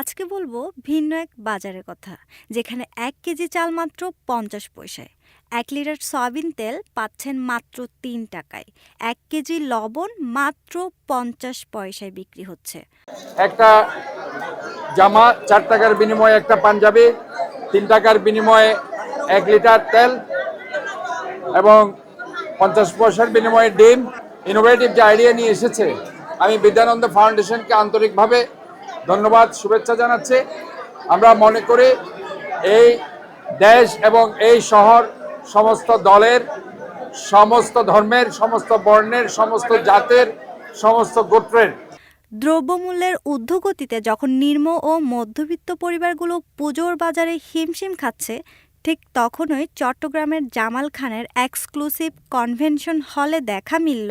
আজকে বলব ভিন্ন এক বাজারের কথা, যেখানে এক কেজি চাল মাত্র পঞ্চাশ পয়সায়। এক লিটার সয়াবিন তেল পাচ্ছেন মাত্র তিন টাকায়। এক কেজি লবণ মাত্র পঞ্চাশ পয়সায় বিক্রি হচ্ছে। একটা জামা চার টাকার বিনিময়ে একটা পাঞ্জাবি, তিন টাকার বিনিময়ে এক লিটার তেল এবং পঞ্চাশ পয়সার বিনিময়ে ডিম। ইনোভেটিভ যে আইডিয়া নিয়ে এসেছে, আমি বিদ্যানন্দ ফাউন্ডেশনকে আন্তরিকভাবে ধন্যবাদ, শুভেচ্ছা জানাচ্ছে। আমরা মনে করি এই দেশ এবং এই শহর সমস্ত দলের, সমস্ত ধর্মের, সমস্ত বর্ণের, সমস্ত জাতের, সমস্ত গোত্রের। দ্রব্যমূল্যের ঊর্ধ্বগতিতে যখন নিম্ন ও মধ্যবিত্ত পরিবারগুলো পুজোর বাজারে হিমশিম খাচ্ছে, ঠিক তখনই চট্টগ্রামের জামাল খানের এক্সক্লুসিভ কনভেনশন হলে দেখা মিলল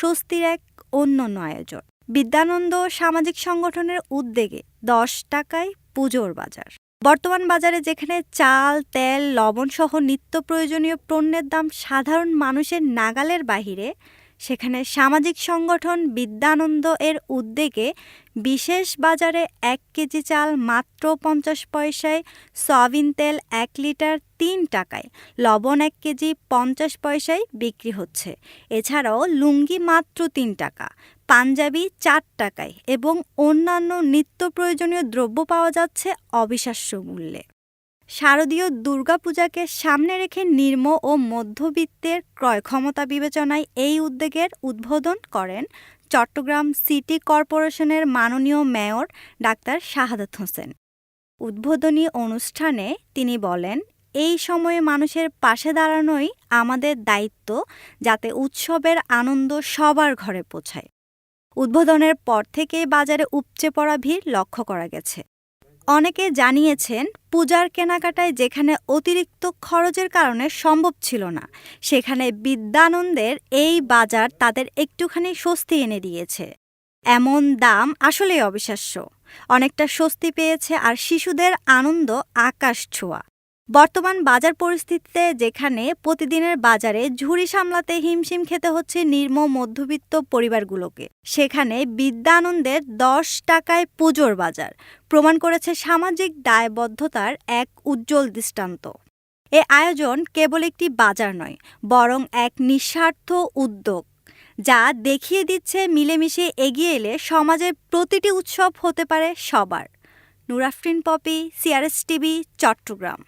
স্বস্তির এক অন্য আয়োজন। বিদ্যানন্দ সামাজিক সংগঠনের উদ্যোগে দশ টাকায় পুজোর বাজার। বর্তমান বাজারে যেখানে চাল, তেল লবণ সহ নিত্য প্রয়োজনীয় পণ্যের দাম সাধারণ মানুষের নাগালের বাহিরে, সেখানে সামাজিক সংগঠন বিদ্যানন্দ এর উদ্যোগে বিশেষ বাজারে এক কেজি চাল মাত্র পঞ্চাশ পয়সায়, সয়াবিন তেল এক লিটার তিন টাকায়, লবণ এক কেজি পঞ্চাশ পয়সায় বিক্রি হচ্ছে। এছাড়াও লুঙ্গি মাত্র তিন টাকা। পাঞ্জাবি চার টাকায় এবং অন্যান্য নিত্য প্রয়োজনীয় দ্রব্য পাওয়া যাচ্ছে অবিশ্বাস্য মূল্যে। শারদীয় দুর্গাপূজাকে সামনে রেখে নিম্ন ও মধ্যবিত্তের ক্রয় ক্ষমতা বিবেচনায় এই উদ্যোগের উদ্বোধন করেন চট্টগ্রাম সিটি কর্পোরেশনের মাননীয় মেয়র ডাক্তার শাহাদাত হোসেন। উদ্বোধনী অনুষ্ঠানে তিনি বলেন, এই সময়ে মানুষের পাশে দাঁড়ানোই আমাদের দায়িত্ব যাতে উৎসবের আনন্দ সবার ঘরে পৌঁছায়। উদ্বোধনের পর থেকেই বাজারে উপচে পড়া ভিড় লক্ষ্য করা গেছে। অনেকে জানিয়েছেন, পূজার কেনাকাটায় যেখানে অতিরিক্ত খরচের কারণে সম্ভব ছিল না, সেখানে বিদ্যানন্দের এই বাজার তাদের একটুখানি স্বস্তি এনে দিয়েছে। এমন দাম আসলেই অবিশ্বাস্য। অনেকটা স্বস্তি পেয়েছে আর শিশুদের আনন্দ আকাশ ছোঁয়া। বর্তমান বাজার পরিস্থিতিতে যেখানে প্রতিদিনের বাজারে ঝুড়ি সামলাতে হিমশিম খেতে হচ্ছে নিম্ন মধ্যবিত্ত পরিবারগুলোকে। সেখানে বিদ্যানন্দের দশ টাকায় পুজোর বাজার, প্রমাণ করেছে সামাজিক দায়বদ্ধতার এক উজ্জ্বল দৃষ্টান্ত। এ আয়োজন কেবল একটি বাজার নয়, বরং এক নিঃস্বার্থ উদ্যোগ, যা দেখিয়ে দিচ্ছে মিলেমিশে এগিয়ে এলে সমাজের প্রতিটি উৎসব হতে পারে সবার। Nurafrin Popy, CRS TV, Chittagong.